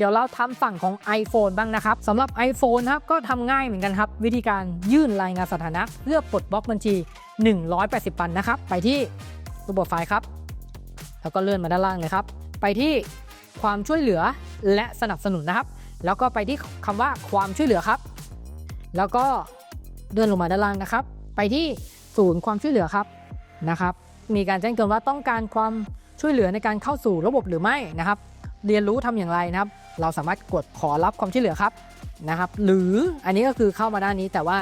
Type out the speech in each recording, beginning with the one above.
เดี๋ยวเราทำฝั่งของ iPhone บ้างนะครับสำหรับ iPhone นครับก็ทำง่ายเหมือนกันครับ วิธีการยื่นรายงานสถานะ เพื่อปลดบล็อกบัญชี 180 วันนะครับ ไปที่ระบบไฟล์ครับ แล้วก็เลื่อนมาด้านล่างเลยครับ ไปที่ความช่วยเหลือและสนับสนุนนะครับ แล้วก็ไปที่คำว่าความช่วยเหลือครับ แล้วก็เลื่อนลงมาด้านล่างนะครับ ไปที่ศูนย์ความช่วยเหลือครับนะครับ มีการแจ้งเตือนว่าต้องการความช่วยเหลือในการเข้าสู่ระบบหรือไม่นะครับ เรียนรู้ทำอย่างไรนะครับ เราสามารถกดขอรับความช่วยเหลือครับนะครับ หรืออันนี้ก็คือเข้ามาด้านนี้แต่ว่า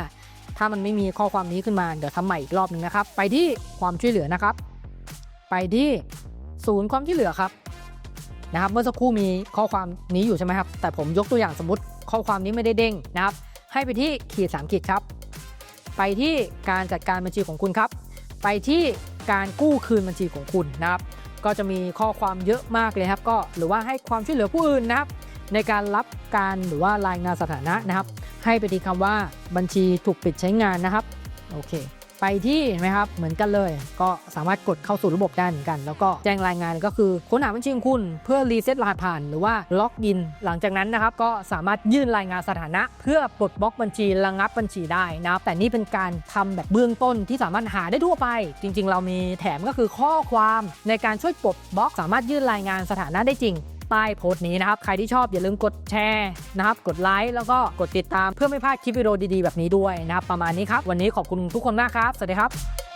ถ้ามันไม่มีข้อความนี้ขึ้นมาเดี๋ยวทำใหม่อีกรอบหนึ่งนะครับ ไปที่ความช่วยเหลือนะครับ ไปที่ศูนย์ความช่วยเหลือครับนะครับ เมื่อสักครู่มีข้อความนี้อยู่ใช่ไหมครับ แต่ผมยกตัวอย่างสมมติข้อความนี้ไม่ได้เด้งนะครับ ให้ไปที่ขีดสามขีดครับ ไปที่การจัดการบัญชีของคุณครับ ไปที่การกู้คืนบัญชีของคุณนะครับ ก็จะมีข้อความเยอะมากเลยครับ ก็หรือว่าให้ความช่วยเหลือผู้อื่นนะครับ ในการรับการหรือว่ารายงานสถานะนะครับ ให้ไปที่คำว่าบัญชีถูกปิดใช้งานนะครับโอเค ไปที่เห็นไหมครับเหมือนกันเลย ก็สามารถกดเข้าสู่ระบบได้เหมือนกัน แล้วก็แจ้งรายงานก็คือค้นหาบัญชีของคุณเพื่อรีเซ็ตรหัสผ่านหรือว่าล็อกอิน หลังจากนั้นนะครับก็สามารถยื่นรายงานสถานะ เพื่อปลดบล็อกบัญชีระงับบัญชีได้นะครับแต่นี่เป็นการทำแบบเบื้องต้นที่สามารถหาได้ทั่วไป จริง ๆ เรามีแถมก็คือข้อความในการช่วยปลดบล็อก สามารถยื่นรายงานสถานะได้จริง ใต้โพสต์นี้นะครับ ใครที่ชอบอย่าลืมกดแชร์นะครับ กดไลค์แล้วก็กดติดตามเพื่อไม่พลาดคลิปวิดีโอดีๆแบบนี้ด้วยนะครับ ประมาณนี้ครับ วันนี้ขอบคุณทุกคนมากครับ สวัสดีครับ